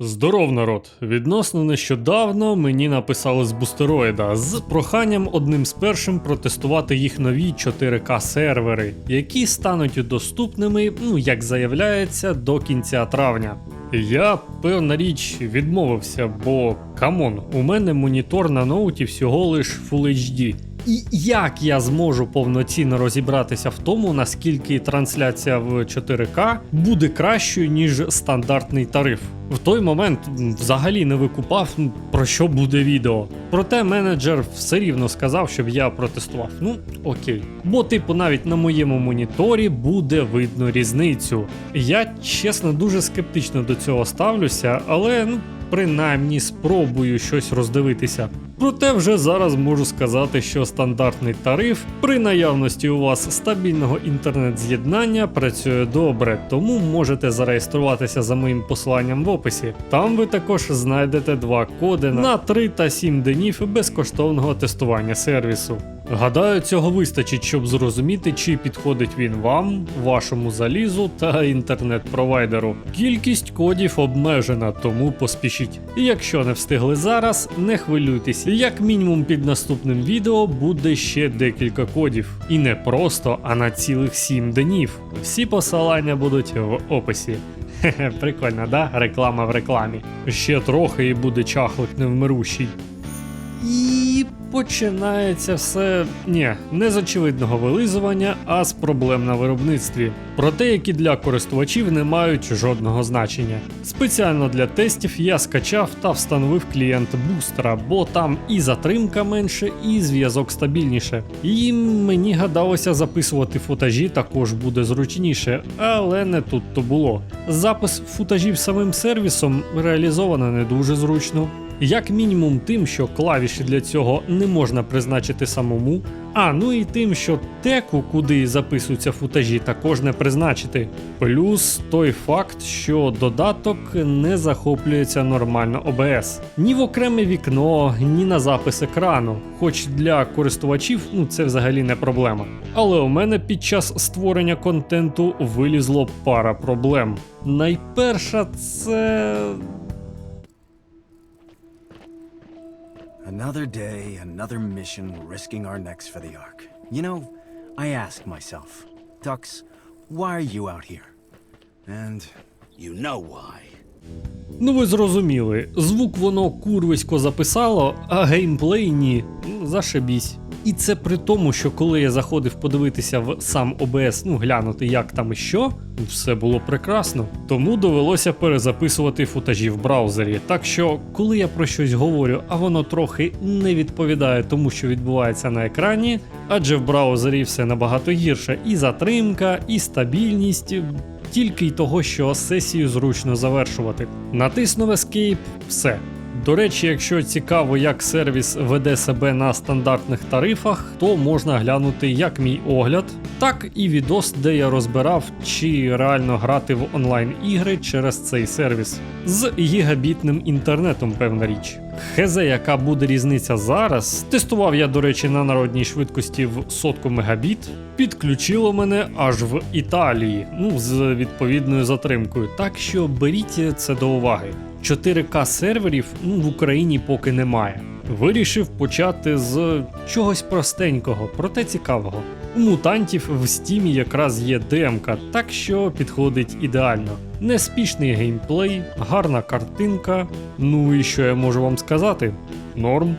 Здоров, народ! Відносно нещодавно мені написали з бустероїда з проханням одним з першим протестувати їх нові 4К сервери, які стануть доступними, ну як заявляється, до кінця травня. Я, певна річ, відмовився, бо камон, у мене монітор на ноуті всього лиш Full HD. І як я зможу повноцінно розібратися в тому, наскільки трансляція в 4К буде кращою, ніж стандартний тариф? В той момент взагалі не викупав, про що буде відео. Проте менеджер все рівно сказав, щоб я протестував. Ну, окей. Бо, типу, навіть на моєму моніторі буде видно різницю. Я чесно дуже скептично до цього ставлюся, але ну, принаймні спробую щось роздивитися. Проте вже зараз можу сказати, що стандартний тариф при наявності у вас стабільного інтернет-з'єднання працює добре, тому можете зареєструватися за моїм посиланням в описі. Там ви також знайдете два коди на 3 та 7 днів безкоштовного тестування сервісу. Гадаю, цього вистачить, щоб зрозуміти, чи підходить він вам, вашому залізу та інтернет-провайдеру. Кількість кодів обмежена, тому поспішіть. І якщо не встигли зараз, не хвилюйтесь, як мінімум під наступним відео буде ще декілька кодів. І не просто, а на цілих 7 днів. Всі посилання будуть в описі. Хе-хе, прикольно, да? Реклама в рекламі. Ще трохи і буде чахлик невмирущий. Починається все ні, не з очевидного вилизування, а з проблем на виробництві. Проте, які для користувачів не мають жодного значення. Спеціально для тестів я скачав та встановив клієнт бустера, бо там і затримка менше, і зв'язок стабільніше. І мені гадалося записувати футажі також буде зручніше, але не тут то було. Запис футажів самим сервісом реалізовано не дуже зручно. Як мінімум тим, що клавіші для цього не можна призначити самому, а ну і тим, що теку, куди записуються футажі, також не призначити. Плюс той факт, що додаток не захоплюється нормально OBS. Ні в окреме вікно, ні на запис екрану. Хоч для користувачів ну це взагалі не проблема. Але у мене під час створення контенту вилізло пара проблем. Найперша це. Another day, another mission, risking our necks for the Ark. You know, I ask myself, Dux, why are you out here? And you know why. Ну ви зрозуміли, звук воно курвисько записало, а геймплей ні. Ну, Зашибісь. І це при тому, що коли я заходив подивитися в сам OBS, ну глянути, як там і що, все було прекрасно. Тому довелося перезаписувати футажі в браузері. Так що, коли я про щось говорю, а воно трохи не відповідає тому, що відбувається на екрані, адже в браузері все набагато гірше, і затримка, і стабільність тільки й того, що сесію зручно завершувати. Натиснув Escape, все. До речі, якщо цікаво, як сервіс веде себе на стандартних тарифах, то можна глянути як мій огляд, так і відос, де я розбирав, чи реально грати в онлайн ігри через цей сервіс з гігабітним інтернетом, певна річ. Хезе, яка буде різниця зараз. Тестував я, до речі, на народній швидкості в сотку мегабіт. Підключило мене аж в Італії, ну з відповідною затримкою. Так що беріть це до уваги. 4К серверів ну, в Україні поки немає. Вирішив почати з чогось простенького, проте цікавого. У мутантів в стімі якраз є демка, так що підходить ідеально. Неспішний геймплей, гарна картинка. Ну і що я можу вам сказати? Норм.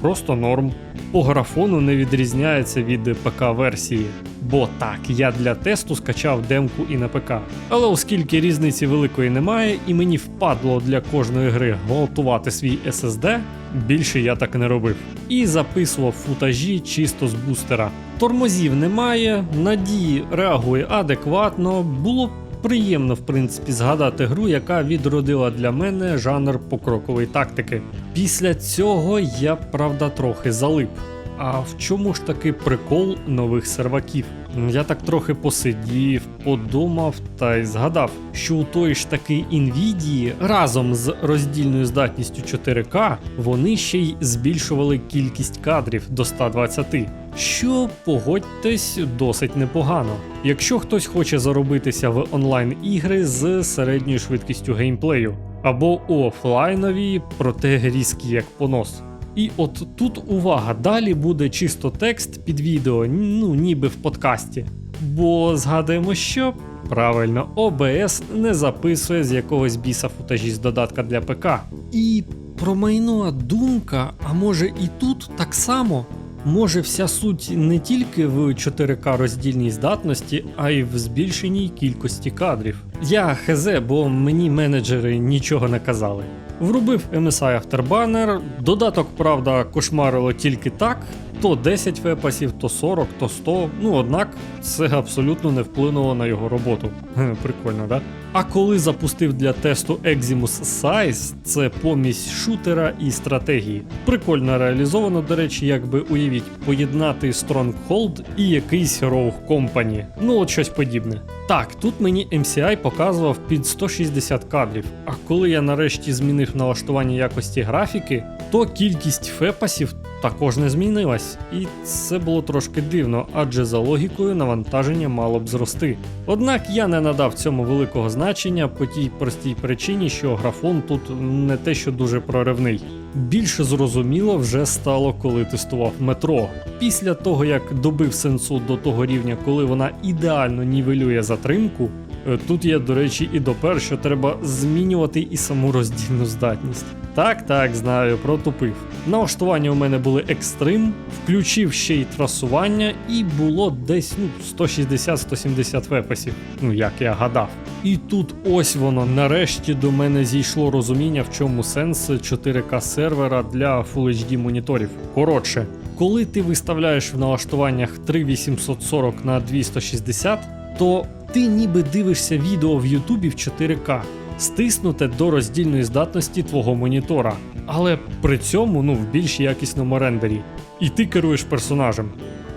Просто норм. По графону не відрізняється від ПК-версії. Бо так, я для тесту скачав демку і на ПК. Але оскільки різниці великої немає, і мені впадло для кожної гри гвалтувати свій SSD, більше я так не робив. І записував футажі чисто з бустера. Тормозів немає, надії реагує адекватно, було приємно, в принципі, згадати гру, яка відродила для мене жанр покрокової тактики. Після цього я, правда, трохи залип. А в чому ж таки прикол нових серваків? Я так трохи посидів, подумав та й згадав, що у тої ж таки Nvidia разом з роздільною здатністю 4К вони ще й збільшували кількість кадрів до 120. Що погодьтесь досить непогано. Якщо хтось хоче заробитися в онлайн ігри з середньою швидкістю геймплею. або у офлайновій, проте різкі як понос. І от тут увага, далі буде чисто текст під відео, ну ніби в подкасті. Бо згадуємо, що правильно, OBS не записує з якогось біса футажі з додатка для ПК. І промайнула думка, а може і тут так само. Може, вся суть не тільки в 4К роздільній здатності, а й в збільшеній кількості кадрів. Я хз, бо мені менеджери нічого не казали. Врубив MSI Afterburner, додаток, правда, кошмарило тільки так, то 10 вепасів, то 40, то 100, ну однак це абсолютно не вплинуло на його роботу. Прикольно, да? А коли запустив для тесту Eximus Size, це помість шутера і стратегії. Прикольно реалізовано, до речі, якби уявіть, поєднати Stronghold і якийсь Rogue Company. Ну от щось подібне. Так, тут мені MCI показував під 160 кадрів, а коли я нарешті змінив налаштування якості графіки, то кількість фепасів також не змінилась, і це було трошки дивно, адже за логікою навантаження мало б зрости. Однак я не надав цьому великого значення по тій простій причині, що графон тут не те, що дуже проривний. Більше зрозуміло вже стало, коли тестував метро. Після того, як добив сенсу до того рівня, коли вона ідеально нівелює затримку, тут я, до речі, і допер, що треба змінювати і саму роздільну здатність. Так, так, знаю, протупив. Налаштування у мене були екстрим, включив ще й трасування, і було десь ну, 160-170 вепасів, ну як я гадав. І тут ось воно, нарешті до мене зійшло розуміння, в чому сенс 4К сервера для Full HD моніторів. Коротше, коли ти виставляєш в налаштуваннях 3840 на 260, то ти ніби дивишся відео в Ютубі в 4К, стиснуте до роздільної здатності твого монітора, але при цьому ну в більш якісному рендері. І ти керуєш персонажем.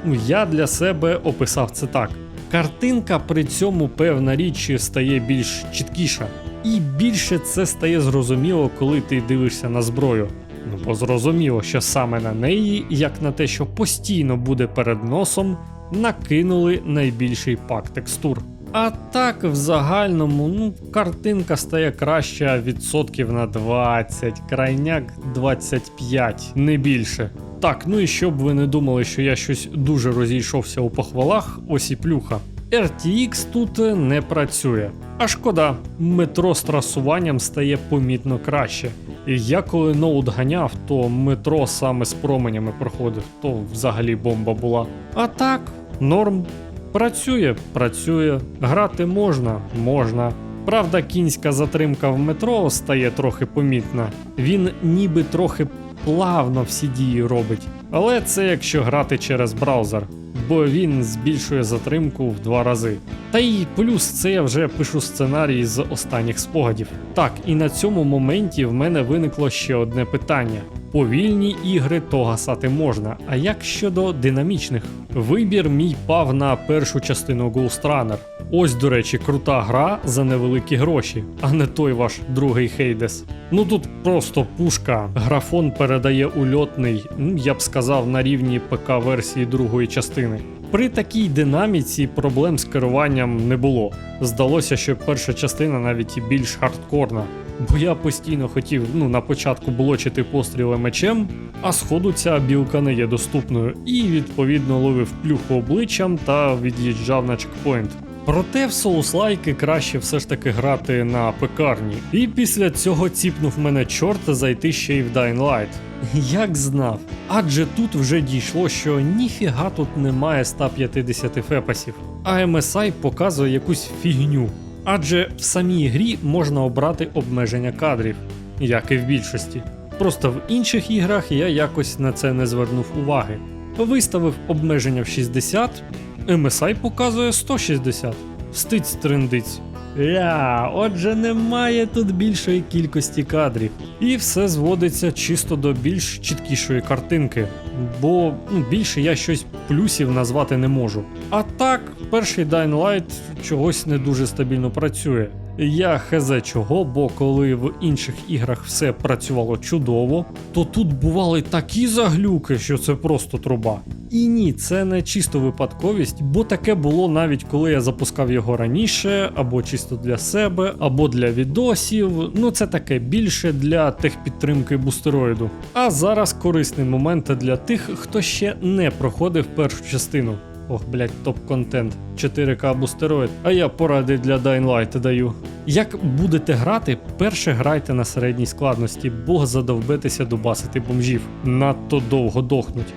Ну, я для себе описав це так. Картинка при цьому певна річ стає більш чіткіша. І більше це стає зрозуміло, коли ти дивишся на зброю. Ну, бо зрозуміло, що саме на неї, як на те, що постійно буде перед носом, накинули найбільший пак текстур. А так, в загальному, ну, картинка стає краща відсотків на 20, крайняк 25, не більше. Так, ну і щоб ви не думали, що я щось дуже розійшовся у похвалах, ось і плюха. RTX тут не працює. А шкода, метро з трасуванням стає помітно краще. І я коли ноут ганяв, то метро саме з променями проходив, то взагалі бомба була. А так, норм. Працює, працює. Грати можна, можна. Правда, кінська затримка в метро стає трохи помітна. Він ніби трохи плавно всі дії робить. Але це якщо грати через браузер, бо він збільшує затримку в два рази. Та й плюс це я вже пишу сценарій з останніх спогадів. Так, і на цьому моменті в мене виникло ще одне питання. Повільні ігри то гасати можна, а як щодо динамічних? Вибір мій пав на першу частину Ghost Runner. Ось, до речі, крута гра за невеликі гроші, а не той ваш другий Хейдес. Ну тут просто пушка. Графон передає ульотний, ну, я б сказав, на рівні ПК-версії другої частини. При такій динаміці проблем з керуванням не було. Здалося, що перша частина навіть і більш хардкорна. Бо я постійно хотів ну, на початку блочити постріли мечем, а сходу ця білка не є доступною, і відповідно ловив плюху обличчям та від'їжджав на чекпоінт. Проте в соуслайки краще все ж таки грати на пекарні. І після цього ціпнув мене чорт зайти ще й в Dying Light. Як знав. Адже тут вже дійшло, що ніфіга тут немає 150 фепасів, а MSI показує якусь фігню. Адже в самій грі можна обрати обмеження кадрів, як і в більшості. Просто в інших іграх я якось на це не звернув уваги. Виставив обмеження в 60, MSI показує 160. Стиць триндиць. Ля, отже, немає тут більшої кількості кадрів. І все зводиться чисто до більш чіткішої картинки. Бо ну, більше я щось плюсів назвати не можу. А так, перший Dying Light чогось не дуже стабільно працює. Я хезе чого, бо коли в інших іграх все працювало чудово, то тут бували такі заглюки, що це просто труба. І ні, це не чисто випадковість, бо таке було навіть коли я запускав його раніше, або чисто для себе, або для відосів. Ну це таке більше для техпідтримки бустероїду. А зараз корисний момент для тих, хто ще не проходив першу частину. Ох, блять, топ-контент. 4К бустероїд, а я поради для Dying Light даю. Як будете грати, перше грайте на середній складності, бо задовбетеся дубасити бомжів. Надто довго дохнуть.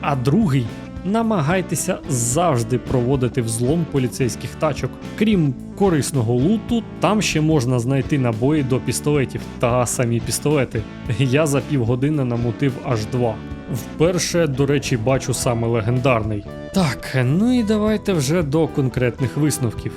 А другий намагайтеся завжди проводити взлом поліцейських тачок. Крім корисного луту, там ще можна знайти набої до пістолетів та самі пістолети. Я за півгодини намутив аж два. Вперше, до речі, бачу саме легендарний. Так, ну і давайте вже до конкретних висновків.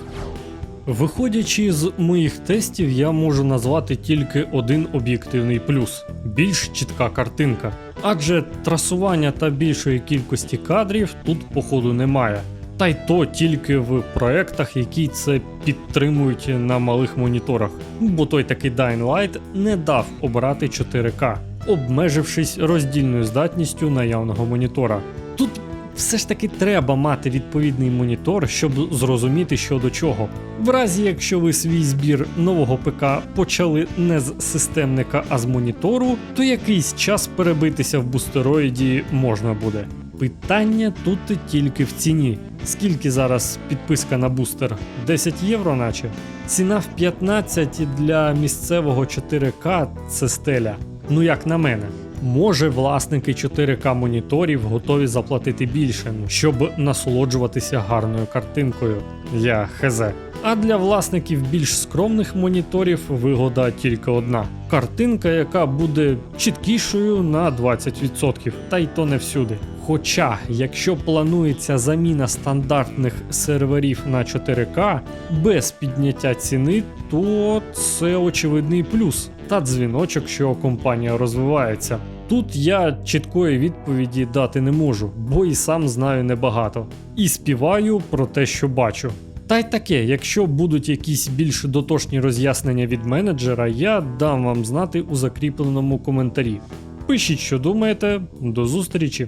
Виходячи з моїх тестів, я можу назвати тільки один об'єктивний плюс більш чітка картинка. Адже трасування та більшої кількості кадрів тут, походу, немає. Та й то тільки в проектах, які це підтримують на малих моніторах, бо той такий Dying Light не дав обрати 4К, обмежившись роздільною здатністю наявного монітора. Тут все ж таки треба мати відповідний монітор, щоб зрозуміти, що до чого. В разі, якщо ви свій збір нового ПК почали не з системника, а з монітору, то якийсь час перебитися в бустероїді можна буде. Питання тут тільки в ціні. Скільки зараз підписка на бустер? 10 євро, наче? Ціна в 15 для місцевого 4К це стеля. Ну як на мене. Може, власники 4К моніторів готові заплатити більше, ну, щоб насолоджуватися гарною картинкою. Я хезе. А для власників більш скромних моніторів вигода тільки одна: картинка, яка буде чіткішою на 20%, та й то не всюди. Хоча, якщо планується заміна стандартних серверів на 4К без підняття ціни, то це очевидний плюс та дзвіночок, що компанія розвивається. Тут я чіткої відповіді дати не можу, бо і сам знаю небагато. І співаю про те, що бачу. Та й таке, якщо будуть якісь більш дотошні роз'яснення від менеджера, я дам вам знати у закріпленому коментарі. Пишіть, що думаєте, до зустрічі!